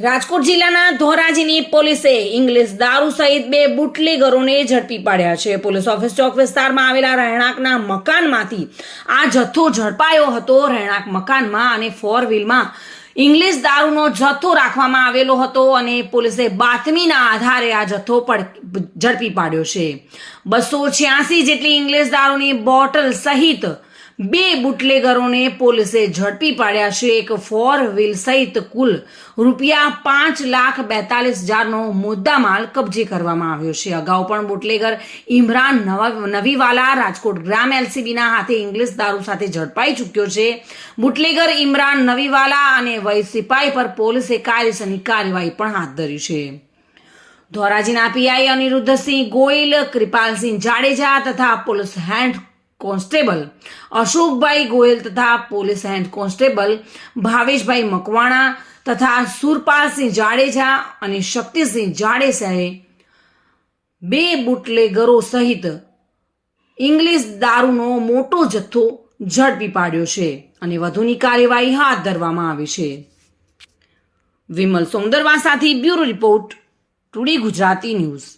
રાજકોટ જિલ્લાના ધોરાજીની પોલીસે ઇંગ્લિશ દારૂ સહિત બે બુટલેગરોને ઝડપી પાડ્યા છે. પોલીસ ઓફિસ ચોક વિસ્તારમાં આવેલા રહેણાંકના મકાનમાંથી આ જથ્થો ઝડપાયો હતો. રહેણાંક મકાનમાં અને ફોર વ્હીલમાં ઇંગ્લિશ દારૂનો જથ્થો રાખવામાં આવેલો હતો અને પોલીસે બાતમીના આધારે આ જથ્થો ઝડપી પાડ્યો છે. બસો છ્યાસી જેટલી ઇંગ્લિશ દારૂની બોટલ સહિત બે બુટલેગરોને પોલીસે ઝડપી પાડ્યા છે. એક ફોર વ્હીલ સહિત કુલ રૂપિયા પાંચ લાખ બેતાલીસ હજારનો મુદ્દામાલ કબજે કરવામાં આવ્યો છે. અગાઉ પણ બુટલેગર ઇમરાન નવા નવીવાલા રાજકોટ ગ્રામ એલસીબીના હાથે ઇંગ્લિશ દારૂ સાથે ઝડપાઈ ચૂક્યો છે. બુટલેગર ઇમરાન નવીવાલા અને વય સિપાઈ પર પોલીસે કાયદેસરની કાર્યવાહી પણ હાથ ધરી છે. ધોરાજીના પીઆઈ અનિરુદ્ધસિંહ ગોયલ, કૃપાલસિંહ જાડેજા તથા police head constable Ashokbhai Goyal તથા police head constable Bhaveshbhai Makwana તથા સુરપાલસિંહ જાડેજા અને શક્તિસિંહ જાડેજાએ બે બુટલેગરો સહિત ઇંગ્લિશ દારૂનો મોટો જથ્થો ઝડપી પાડ્યો છે અને વધુની કાર્યવાહી હાથ ધરવામાં આવી છે. વિમલ સોંદરવા સાથે bureau report, today Gujarati news.